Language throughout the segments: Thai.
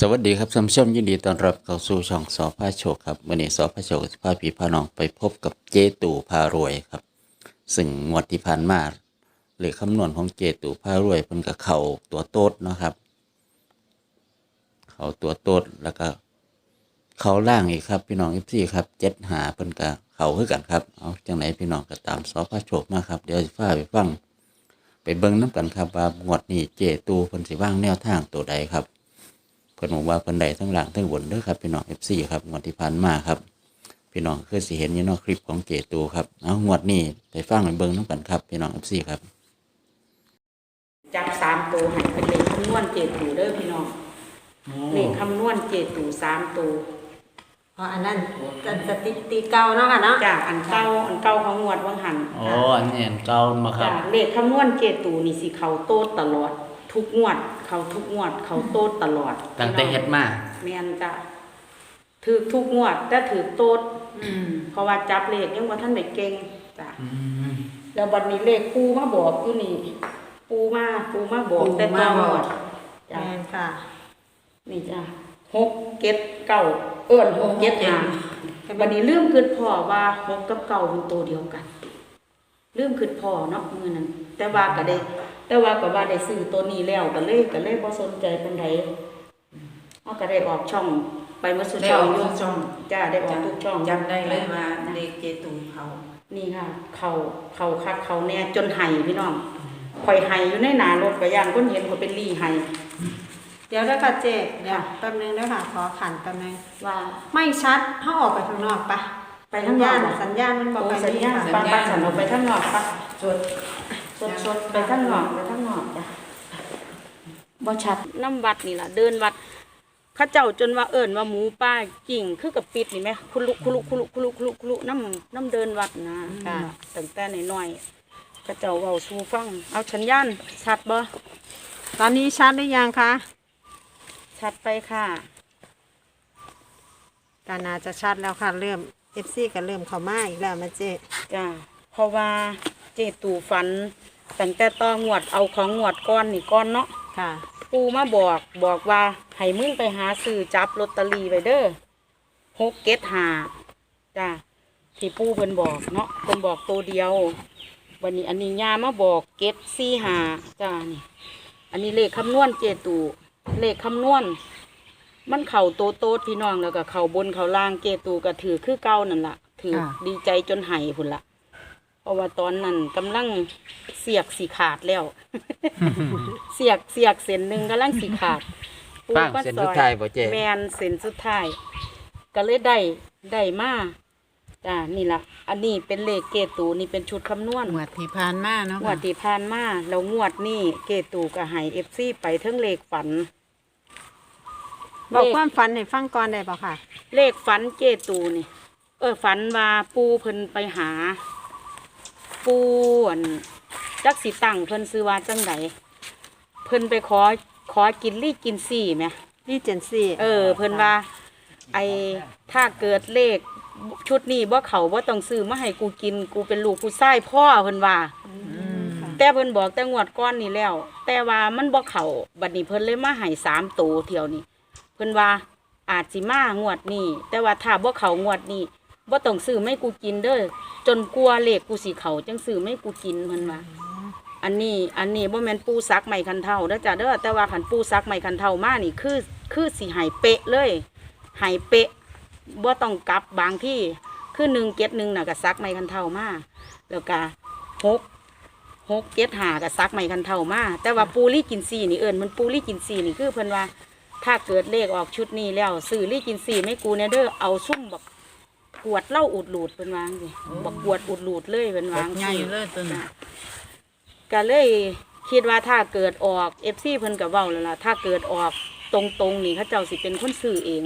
สวัสดีครับท่านผู้ชมยินดีต้อนรับเข้าสู่ช่องสอพาโชคครับวันนี้สอพาโชคจะพาพี่พาน้องไปพบกับเจตู่พารวยครับ ซึ่งงวดที่ผ่านมาหรือคำนวณของเจตู่พารวยเพิ่นก็เข้าตัวโต๊ดเนาะครับ เข้าตัวโต๊ดแล้วก็เข้าล่างอีกครับ พี่น้องเอฟซีครับเจ็ดหาเพิ่นก็เข้าคือกันครับเอาจังไหนพี่น้องก็ตามสอพาโชคมาครับเดี๋ยวสิพาไปฟัง ไปเบิ่งน้ำกันครับว่างวดนี้เจตูเพิ่นสิว่างแนวทางตัวใดครับ พิ่นบอกว่าเพิ่นได้ทั้งหลังทั้งบนเด้อครับพี่น้อง FC ครับงวดที่ผ่านมาครับ พี่น้องคือสิเห็นอยู่เนอกคลิปของเจตูครับเอางวดนี้ไปฟังไปเบิ่งน้ำกันครับพี่น้อง FC ครับ จับสามตัวให้เป็นเลขคำนวณเจตูเด้อพี่น้องเลขคำนวณเจตูสามตัวเพราะอันนั้นจะจะตีตีเก่าเนาะค่ะเนาะจ้าอันเก่าอันเก่าของงวดวังหันอ๋ออันนี้อันเก่ามาครัจ้าบเลขคำนวณเจตูนี่สิเขาโตดตลอด ทุกงวด เขาทุกงวด เขาโตดตลอดตั้งแต่เฮ็ดมาแม่นจ้าถือทุกงวด แต่ถือโตดอืมเพราะว่าจับเลขยังว่าท่านได้เก่งจ้าอืมแล้วบัดนี้เลขปูมาบอกอยู่นี่ปูมาปูมาบอกแต่ตองวดแมจ้านค่ะ นี่จ้ะหกเก็ดเก้าเอิ้นหกเก็ดห้าวันนี้ลืมคิดพ่อว่าหกกับเก้าเป็นตัวเดียวกันลืมคิดพ่อเนาะมื้อนั้นแต่ว่าก็ได้ แต่ว่าก็ว่าได้ซื้อตัวนี้แล้วก็เลยก็เลยบ่สนใจปานใดเอาก็ได้ออกช่องไปเมื่อสุดได้ช่ออองกอยู่ทุกช่องจ้าได้ออกทุกช่องจำได้เลยว่าเลขเจตูเขานี่ค่ะ เขาเขาคักเขาแน่จนไห้พี่น้องข่อยไห้อยู่ในหน้ารถก็ย่างคนเห็นเขาเป็นลี่ไห้เดี๋ยวได้ค่ะเจ๊เดี๋ยวแป๊บนึงด้วยค่ะขอขันแป๊บนึงว่าไม่ชัดถ้าออกไปข้างนอกปะไปข้างนอกสัญญณสัญญาณมันบอกโอ้ไปสัญญาณนี่ปาค่ะปาสันออกไปข้างนอกปะส่วน สดสดไปข้างนอกไปข้างนอกจ้ะบ่ชัดน้ำวัดนี่ล่ะเดินวัดเข้าเจ้าจนว่าเอิญว่าหมูป้ากิ่งคือกับปิดนี่ไหมคุลุคุลุคุลุคุลุคุลุคุลุน้ำน้ำเดินวัดนะค่ะตั้งแต่น้อยๆเข้าเจ้าเว้าสู่ฟัง เอาชัญญาณชัดบ่ตอนนี้ชัดหรือยังคะชัดไปค่ะการนาจะชัดแล้วค่ะเริ่ม FC ก็เริ่มเข้ามาอีกแล้วมาเจ๊จ้าเพราะว่าเจตูฝัน ตั้งแต่ต่องวดเอาของงวดก้อนนี่ก้อนเนาะค่ะ ปูมาบอกบอกว่าให้มึงไปหาซื้อจับลอตเตอรี่ไว้เด้อหกเก็ดหาจ้าที่ปูเพิ่นบอกเนาะเพิ่นบอกตัวเดียว วันนี้อันนี้ยามาบอกเก็ดสี่หาจ้านี่อันนี้เลขคำนวณเจตูเลขคำนวณมันเข่าโตโตดพี่น้องแล้วก็เข่าบนเข่าล่างเจตูก็ถือคือเก้านั่นละถือดีใจจนไห้พุ่นละ เพราะว่าตอนนั้นกำลังเสียกสีขาดแล้ว เสียกเสียกเส้นหนึ่งกำลังสีขาดฟังเส้นสุดท้ายบ่เจ๊แมนเส้นสุดท้าย ก็เลยได้ได้มาจ้านี่ละอันนี้เป็นเลขเกตูนี่เป็นชุดคำนวณงวดที่ผ่านมาเนาะงวดที่ผ่านมาแล้วงวดนี่เกตูก็ให้เอฟซีไปเทั้งเลขฝัน บอกเลขความฝันให้ฟังก่อนได้ป่ะค่ะ เลขฝันเกตูนี่ เออฝันว่าปูเพิ่นไปหา ปูอั่นจักสิตั้งเพิ่นซื้อว่าจังไดเพิ่นไปขอขอกินลี่กินซี่ไหมรีเจนซี่เออ เพิ่นว่า ไอถ้าเกิดเลขชุดนี้บ่เขาบ่ต้องซื้อมาให้กูกิน กูเป็นลูกกูไส้พ่อเพิ่นว่าแต่เพิ่นบอกแต่งวดก้อนนี่แล้ว แต่ว่ามันบ่เขาบัดนี้เพิ่นเลยมาให้สามตัวเที่ยวนี้เพิ่นว่าอาจสิมางวดนี้แต่ว่าถ้าบ่เขางวดนี้ บ่ต้องซื้อไม่กูกินเด้อจนกลัวเลขกูสิเขาจังซื้อไม่กูกินเพิ่นว่าอันนี้อันนี้บ่แม่นปูซักไม่คันเท่าเด้อจ้ะเด้อแต่ว่าคันปูซักไม่คันเท่ามานี่คือคือสิให้เป๊ะเลยให้เป๊ะบ่ต้องกลับบางที่คือหนึ่งเก็ดหนึ่งน่ะก็ซักไม่คันเท่ามาแล้วก็หกหกเก็ดหาก็ซักไม่คันเท่ามาแต่ว่าปูรี่กินซีนี่เอิญมันปูรี่กินซีนี่คือเพิ่นว่าถ้าเกิดเลขออกชุดนี้แล้วซื้อรี่กินซีไม่กูเนี่ยเด้อเอาซุ่มบัก กวดเหล่าอุดหลูดเพิ่นวาจังสิบักกวดอุดหลูดเลยเพิ่นวาจังใหญ่สิเลยตัวนี้ก็เลยคิดว่าถ้าเกิดออกเอฟซีเพิ่นกับเว้าแล้วล่ะถ้าเกิดออกตรงๆนี่เขาเจ้าสิเป็นคนซื้อเอง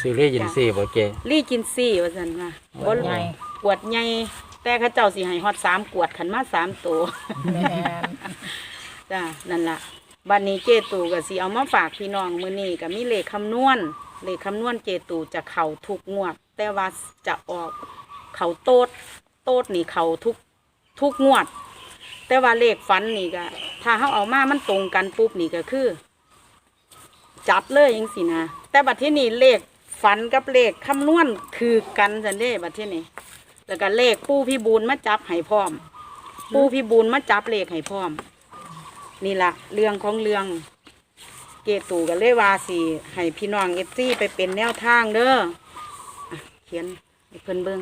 ซีรีส์ยินซีบ่เจลี่กินซี่ว่าซั่นว่าบ่กวดใหญ่แต่เขาเจ้าสิให้ฮอดสามกวดขันมาสามตัวแม่นจ้านั่นล่ะบัดนี้เจตูก็สิเอามาฝากพี่น้องมื้อนี้ก็มีเลขคำนวณเลขคำนวณเจตูจะเข้าทุกงวด แต่ว่าจะออกเขาโตดโตดนี่เขาทุกทุกงวด แต่ว่าเลขฝันนี่ก็ถ้าเขาเอามามันตรงกันปุ๊บนี่ก็คือ จัดเลยจังซี่นะแต่บัดที่นี่เลขฝันกับเลขคำนวณคือกันจันเด้บัดที่นี่แล้วก็เลขปู่พี่บูลมาจับให้พร้อม ปู่พี่บูลมาจับเลขให้พร้อม นี่ละเรื่องของเรื่องเกตูกันเลยว่าสิให้พี่น้องเอฟซีไปเป็นแนวทางเด้อ ขียนให้เพิ่นเบิ่ง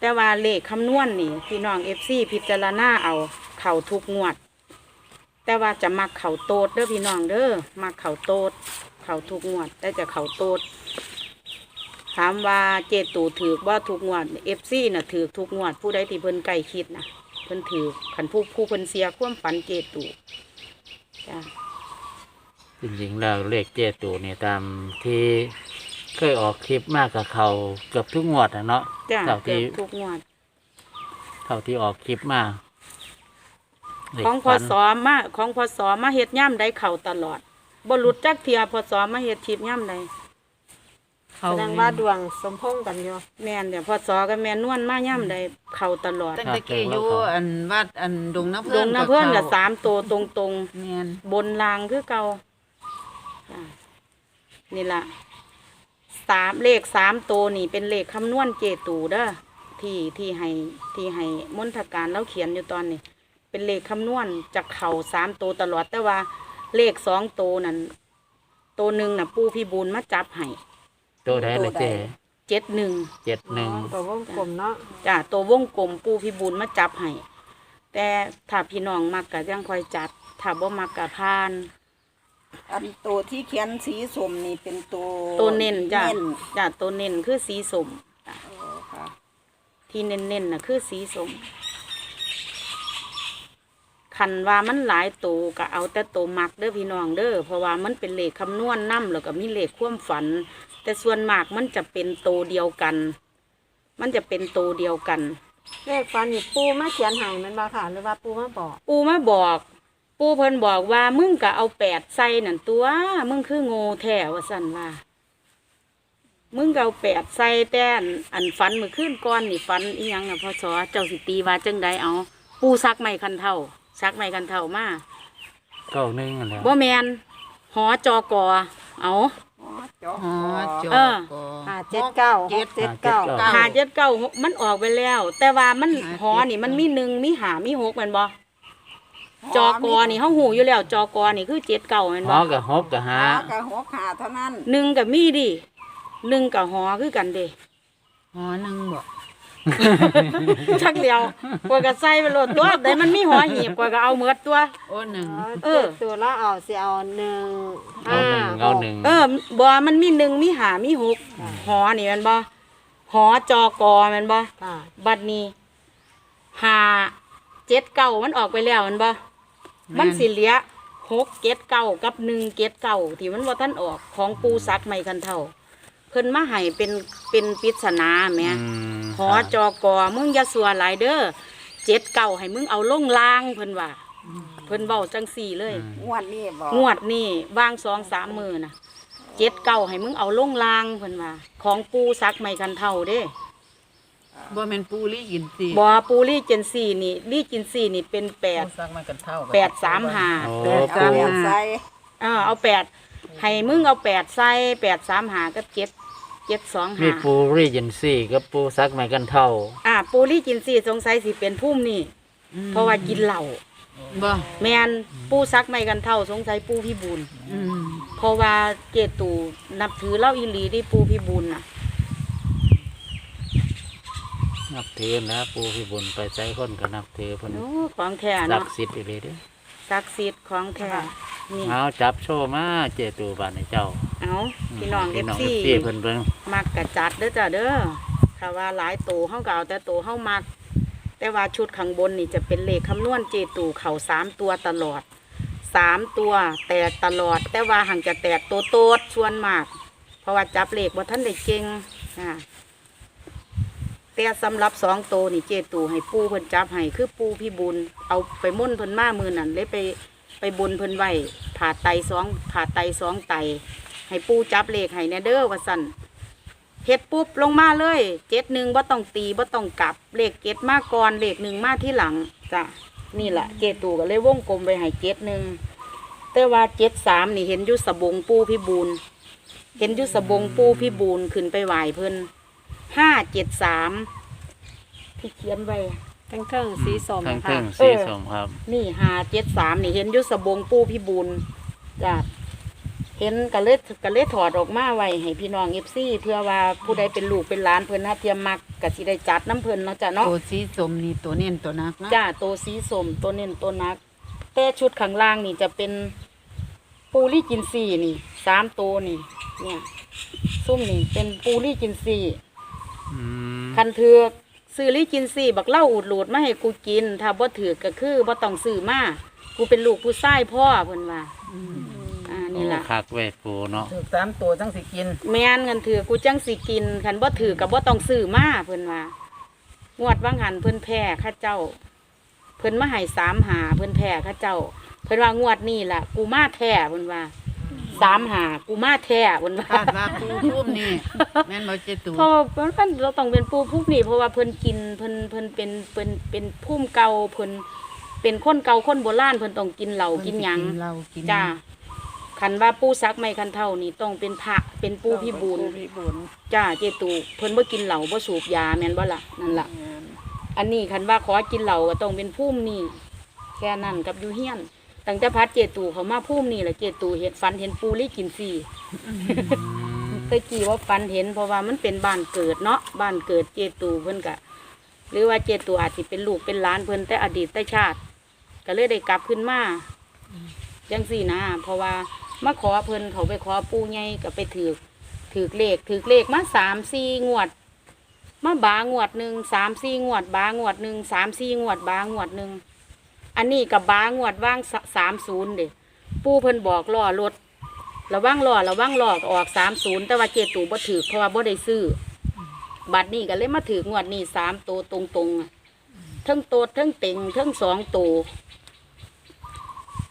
แต่ว่าเลขคำนวณนี่พี่น้องเอฟซีพิจารณาเอาเข่าทุกงวด แต่ว่าจะมักเข่าโตดเด้อพี่น้องเด้อมักเข่าโตดเข่าทุกงวดแต่จะเข่าโตดถามว่าเจตูถือว่าทุกงวดเอฟซีน่ะถือทุกงวดผู้ใดที่เพิ่นใกล้คิดนะเพิ่นถือขันผู้ผู้เพิ่นเสียความฝันเจตูจ้าจริงๆแล้วเลขเจตูเนี่ยตามที่ เคยออกคลิปมากกับเขาเกือบทุกงวดนะเนาะจ้าเท่าเกืที่อบทุกงวด เท่าที่ออกคลิปมาเลขของพฝันศมาของพศมาเฮ็ดย่ำได้เข่าตลอดบ่หลุดจักเทียพศมาเฮ็ดคลิปย่ำใดเขาแสดงว่าดวงสมพงษ์กันอยู่แม่นเดี๋ยวพศกับแม่นวลมาย่ำใดเข่าตลอดตั้งแต่กี้อยู่อันวัดอันดงน้ำลเพื่อนงนะเพื่อนกับสามตัวตรงตรงเนียนๆบนรางคือเก่าจ้ะนี่ล่ะ สามเลขสามตัวนี่เป็นเลขคำนวณเจตูเด้อที่ที่ให้ที่ให้มนทการแล้วเขียนอยู่ตอนนี้ เป็นเลขคำนวณจากเข่าสามตัวตลอดแต่ว่าเลขสองตัวนั้นตัวหนึ่งน่ะปูพี่บูลมาจับให้ตัวใดเลยเจเจ็ดหนึ่งเจ็ดหนึ่งตัววงกลมเนาะจ้ะตัววงกลมปูพี่บูลมาจับให้แต่ถ้าพี่น้องมักกะยังคอยจัดถ้าบ่มักกะพาน อันตัวที่เขียนสีสมนี่เป็นตัวตัวเน้นจ้ะเน้นจ้ะตัวเน้นคือสีสมจ้ะเออค่ะที่เน้นๆน่ะคือสีสมคันว่ามันหลายตัวก็เอาแต่ตัวมักเด้อพี่น้องเด้อเพราะว่ามันเป็นเลขคำนวณนำแล้วก็มีเลขความฝัน แต่ส่วนมากมันจะเป็นตัวเดียวกัน มันจะเป็นตัวเดียวกัน เลขฟันนี่ปูมาเขียนให้แมันบ่ค่ะ หรือว่าปูมาบอก ปูมาบอก ปูเพิ่นบอกว่ามึงก็เอาแปดใส่นั่นตัว มึงคือโง่แท้ว่าสั่นว่า มึงก็เอาแปดใส่แต่อันอันฟันมือขึ้นก้อนนี่ฟันอีหยังอะพ่อสอเจ้าสิตีว่าจังใดเอา ปูซักไม่คันเท่าซักไม่คันเท่ามาเก้าหนึ่งอะไรบ่แมนหอจอกอเอา อ๋อจออ๋อจเออกห้าเจ็ดเก้าหกเจ็ดเก้าหาเจ็ดเก้ามันออกไปแล้ว แต่ว่ามันหอนี่มันมีหนึ่งมีหามีหกแมันบ่ จอกอนี่เฮาหูอยู่แล้วจอกอนี่คือเจ็ดเก้าแมันหบ่อกับฮบกับหาหากับหัวขาเท่านั้นหนึ่งกับมีดิหนึ่งกับหอคือกันเด้หอหนึ่งบ่ชักเดียวกว่าก็ใส่ไปโหลดตัวแต่มันมีหอหีบกว่าก็เอาเมือดตัว โอ้หนึ่งเออ ตัวละเอาสิเอาหนึ่งเอาหนึ่งเอาหนึ่งเออบ่มันมีหนึ่งมีหามีหกหอนี่แมันบ่หอจอกอแมันบ่ค่ะบัดนี้หาเจ็ดเก้ามันออกไปแล้วแมันบ่ มันสิเหลือหกเจ็ดเก้ากับหนึ่งเจ็ดเก้าที่มันว่าท่านออกของปูซักไม่คันเท่า เพิ่นมาให้เป็นเป็นปริศนาแหม่อืมหอจอกอมึงอย่าสัวหลายเด้อเจ็ดเก่าให้มึงเอาลงลางเพิ่นว่าเพิ่นเว้าจังสี่เลย งวดนี้บอกงวดนี่วางสองสามมือนะเจ็ดเก่าให้มึงเอาลงลางเพิ่นว่าของปูซักไม่คันเท่าเด้ บ่แม่นปูลี่กินสิบอปูรี่เจนสี่นี่รี่จินสี่นี่เป็นแปดปูสักมากันเท่าแปดสามห้าโอ้ แปดเอาสามแปห้าดใส่อ่าเอาแปดให้มึงเอาแปดใส่แปดสามหากับเจ็ดเจ็ดสองมีหาปูรีเจนซี่กับปูซักไม้กันเท่า อ่าปูรี่จินสี่สงสัยสิเป็นพุ่มนี่เพราะว่ากินเหล้าบ่แมนปูซักไม่กันเท่าสงสัยปูพี่บุญอืมเพราะว่าเกตูนับถือเล่าอีหลีที่ปูพี่บุญน่ะ นับถือนะปูพี่บุญไปใจคนก็นับถือเพิ่นโอ้ของแท้ศัเนาะกดิ์สิทธิ์อีหลีเด้อศักดิ์สิทธิ์ของแท้นี่เอาจับโชว์มาเจตูบานในเจ้าเอาพี่น้องเอพี่ฟน้องซี FC เพิ่นเบิ่งมักกะจัดเด้อจ้ะเด้อถ้าว่าหลายโตเฮาก็เอาแต่โตเฮามัก แต่ว่าชุดข้างบนนี่จะเป็นเลขคำนวณเจตูเข่าสามตัวตลอด สามตัวแตกตลอด แต่ว่าห่างจะแตกโตโตดส่วนมาก เพราะว่าจับเลขว่าท่านได้เก่งอ่า แต่สำหรับสองโตนี่เจตูให้ปูเพิ่นจับให้คือปูพี่บุญเอาไปมุ่นเพิ่นมามือนั่นเลยไปไปบนเพิ่นไว้ผ่าไตสองผ่าไตสองไต ให้ปูจับเลขให้แนเด้อว่าสั่นเฮ็ดปุ๊บลงมาเลยเจ็ดหนึ่งบ่ต้องตีบ่ต้องกลับเลขเจ็ดมาก่อนเลขหนึ่งมาที่หลังจ้ะนี่แหละเจตูก็เลยวงกลมไปให้เจ็ดหนึ่งแต่ว่าเจ็ดสามนี่เห็นยุสบงปูพิบูลเห็นยุสบงปูพิบูลขึ้นไปไหวเพิ่น ห้าเจ็ดสามที่เขียนไว้ ทั้งเครื่องสีส้มทั้งค่ะเทิงสีสมครับ นี่ห้าเจ็ดสามนี่เห็นอยุสบงปูพิบูลจ้ะเห็นกะเล็ดกะเล็ดถอดออกมาไว้ให้พี่น้องเอฟซีเพื่อว่าผู้ใดเป็นลูกเป็นหลานเพิ่นนะเทียมมักกะสิได้จัดน้ำเพิ่นเนาะจ้ะเนาะ ตัวสีสมนี่ตัวเน้นตัวนักนะจ้าตัวสีสมตัวเน้นตัวนัก แต่ชุดข้างล่างนี่จะเป็นปูรี่จินซีนี่สามตัวนี่ เนี่ย ซุ่มนี่เป็นปูรี่จินซีอืม คันเถือกซื้อลี่จินซีบักเล่าอูดหลูดมาให้กูกิน ถ้าบ่ถือกก็คือบ่ต้องซื้อมากูเป็นลูกผู้ชายพ่อเพิ่นว่าอ่านี่ล่ะโอ้คักเว้ยปูเนาะถูกสามตัวจังสิกินแม่นเงินถือกูจังสิกินคันบ่ถือก็บ่ต้องซื้อมาเพิ่นว่างวดว่างหันเพิ่นแพ้ข้าเจ้า เพิ่นมาให้สามหาเพิ่นแพ้ข้าเจ้า เพิ่นว่างวดนี้ล่ะ กูมาแท้เพิ่นว่า สามหากูมาแท้เพิ่นว่าคาดว่าปูพุ่มนี่แม่นบ่เจตูเพราะว่าเพิ่นเราต้องเป็นปูผู้นี่เพราะว่าเพิ่นกินเพิ่นเพิ่นเป็นเพิ่นเป็นพุ่มเก่าเพิ่นเป็นคนเก่าคนโบราณเพิ่นต้องกินเหล้ากินหยังเรากินจ้าคันว่าปูซักไม่คันเท่านี่ต้องเป็นพระเป็นปูพิบูลปูพิบูลจ้าเจตูเพิ่นบ่กินเหล้าบ่สูบยาแม่นบ่ล่ะนั่นล่ะอันนี้คันว่าขอกินเหล้าก็ต้องเป็นพุ่มนี่แค่นั้นกับอยู่เฮียน ตั้งแต่พัดเจตูเขามาพุ่มนี่แหละเจตูเห็นฟันเห็นปูลี่กินฟรีเคยกี่ว่าฟันเห็นเพราะว่ามันเป็นบ้านเกิดเนาะบ้านเกิดเจตูเพิ่นกะ หรือว่าเจตูอาจสิเป็นลูกเป็นหลานเพิ่นแต่อดีตแต่ชาติ ก็เลยได้กลับขึ้นมาจังสี่นะ เพราะว่ามาขอเพิ่นเขาไปขอปูใหญ่ก็ไปถือถือเลขถือเลขมาสามสี่งวด มาบางวดหนึ่งสามสี่งวดบางวดหนึ่งสามสี่งวดบางวดหนึ่ง อันนี้กับบางวดว่างสามศูนย์เด็ปูเพิ่นบอกล่อรถระวังล่อระวังล่อก็ออกสามศูนย์แต่ว่าเจตูบ่ถือเพราะว่าบ่ได้ซื้อบัตรนี้ก็เลยมาถืองวดนี้สามตัวตรงๆอะเทั้งโตดเทั้งเต็งเทั้งสองตัว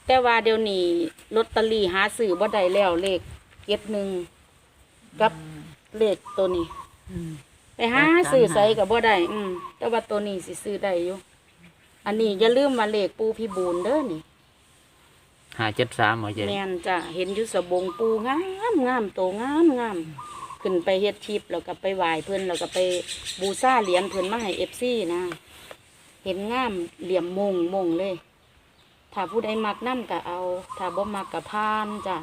แต่ว่าเดี๋ยวนี้ลอตเตอรี่หาซื้อบ่ได้แล้วเลขเจ็ดหนึ่งกับเลขตัวนี้อืมไปหาซื้อใส่กับบ่ได้อืมแต่ว่าตัวนี้สิซื้อได้อยู่ อันนี้อย่าลืมมาเลขปูพี่บูนเด้อนี่ห้าเจ็ดสามหมอเจแม่นจ้ะเห็นอยู่สบงปูงามงามโตงามงามขึ้นไปเฮ็ดชิปแล้วก็ไปไหว้เพิ่นแล้วก็ไปบูชาเหรียญเพิ่นมาให้ FC นะ เห็นงามเหลี่ยมมงมงเลย ถ้าผู้ใดมักน้ำก็เอา ถ้าบ่มักก็พานจ้ะ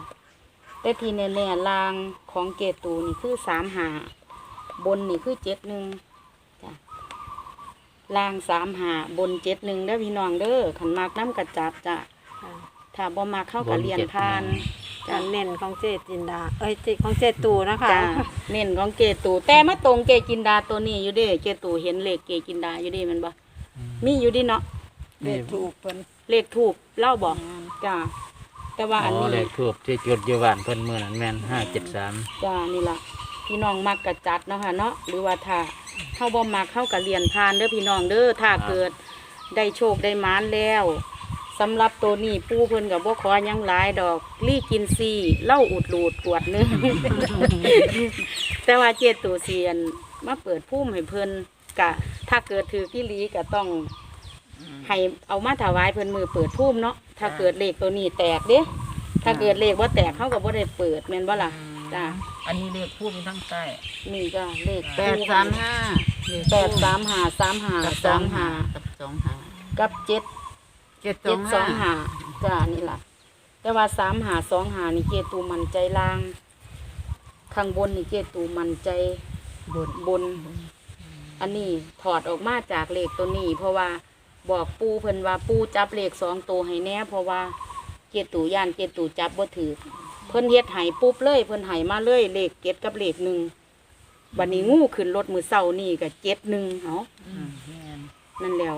แต่ที่แน่ๆลางของเกตูนี่คือสามหาบนนี่คือเจ็ดหนึ่งจ้ะ ลางสามหาบนเจ็ดหนึ่งเด้อพี่น้องเด้อขันมักน้ำกระจัดจ้ะค่ะถ้าบ่มักเข้ากับเรียนพานกาเน้นของเจจินดา เอ้ยเจของเจตูนะคะจ้ะเน้นของเกตูแต่มาตรงเกกินดาตัวนี้อยู่เด้เกตูเห็นเลขเกกินดาอยู่เด้แมันบ่มีอยู่ดิเนาะเลขถูกเพิ่นเลขถูกเล่าบอกจ้าแต่ว่าอันอ๋อนี้เลขทูบที่จุดอยู่บ้านเพิ่นมื้อนั้นแม่นห้าเจ็ดสามจ้านี่ล่ะพี่น้องมักกะจัดเนาะค่ะเนาะหรือว่าถ้า เข้าบ่มักเข้ากับเรียนพานเด้อพี่น้องเด้อถ้าเกิดได้โชคได้หมานแล้วสำหรับตัวนี้ปู่เพิ่นกับบ่ขอหยังหลายดอกลี่กินซีเหล่าอุดหลูดกวดหนึง แต่ว่าเจตูเซียนมาเปิดพุ่มให้เพิ่นกะ ถ้าเกิดถือกี่ลีก็ต้องให้เอามาถวายเพิ่นมือเปิดพุ่มเนาะถ้าเกิดเลขตัวนี้แตกเด้ถ้าเกิดเลขว่าแตกเขาก็บ่ได้เปิดแม่นบ่ล่ะจ้า อันนี้เลขพุ่มทั้งใต้นี่ก็เลขแปดสามห้าแปดสามห้าสามห้ากับสสอองงห้าห้ากับสองห้ากับเจ็ดเจ็ดสเจ็อดงสองห้าห้าจ้านี่ล่ะแต่ว่าสามหาสองหานี่เจตูมันใจล่าง ข้างบนนี่เจตูมันใจบนบน อันนี้ถอดออกมาจากเลขตัวนี้ เพราะว่าบอกปูเพิ่นว่าปูจับเลขสองตัวให้แน่เพราะว่าเจตูย่านเจตูจับบ่ถือ เพิ่นเฮ็ดไห้ปุ๊บเลย เพิ่นไห้มาเลยเลขเจ็ดกับเลขหนึ่งบัดนี้งูขึ้นรถมือเศร้านี่ก็เจ็ดหนึ่งเอาอืมแม่นนั่นแล้ว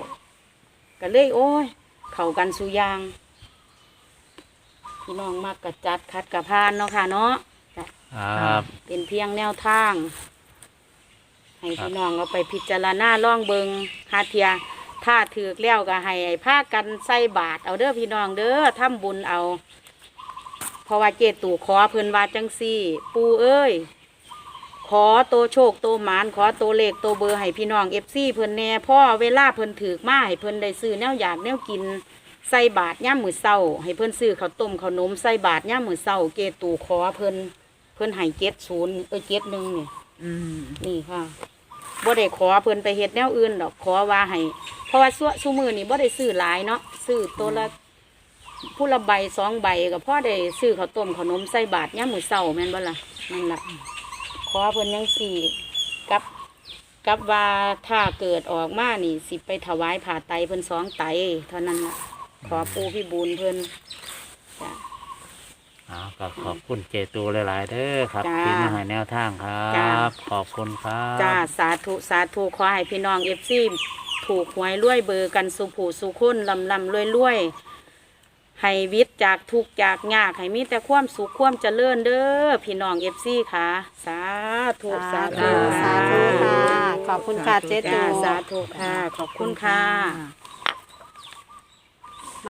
ก็เลยโอ้ย เข้ากันสุอยางพี่น้องมากกะจัดคัดกะพานเนาะค่ะเนาะครับเป็นเพียงแนวทาง ให้พี่น้องเอาไปพิจารณาล่องเบิงหาเทีย ถ้าถือกแล้วก็ให้ผ้ากันใส่บาทเอาเด้อพี่น้องเด้อทำบุญเอาเพ ราะว่าเจตู่ขอเพิ่นว่าจังซี่ ปูเอ้ย ขอโตโชคโตหมานขอโตเลขโตเบอร์ให้พี่น้องเอฟซีเพิ่นแน่พ่อเวลาเพิ่นถือกมาให้เพิ่นได้ซื้อแนวอยากแนวกินใส่บาตรย่ามมือเศร้า ให้เพิ่นซื้อข้าวต้มข้าวนมใส่บาตรย่ามมือเศร้าเกตูขอเพิ่นเพิ่นให้เจ็ดศูนย์เออเจ็ดหนึ่งนี่อืมนี่ค่ะบ่ได้ขอเพิ่นไปเฮ็ดแนวอื่นดอกขอว่าให้เพราะว่าซุซุมือนี่บ่ได้ซื้อหลายเนาะซื้อตัวละ ผู้ละใบสองใบก็พอได้ซื้อข้าวต้มข้าวนมใส่บาตรย่ามมือเศร้าแม่นบ่ล่ะนั่นล่ะขอเพิ่นยังสี่กับกับว่าถ้าเกิดออกมานี่ สิไปถวายผ่าไตเพิ่นสองไต เท่านั้นล่ะขอปูพี่บูนเพิ่นจ้ะ อ้าวก็ขอบคุณเจตูหลายๆเด้อครับจ้าที่มาให้แนวทางครัจ้า บ ขอบคุณครับ จ้าสาธุสาธุขอให้พี่น้องเอฟซีถูกหวยรวยเบอร์กันสุผูสุขุนลำลำรวยรวย ให้วิทย์จากทุกข์จากยากให้มีแต่ความสุขความเจริญเด้อพี่น้องเอฟซีค่ะ สาธุสาธุสาธุค่ะ ขอบคุณค่ะเจ๊ตูจ้าสาธุค่ะ ขอบคุณค่ะค่ะ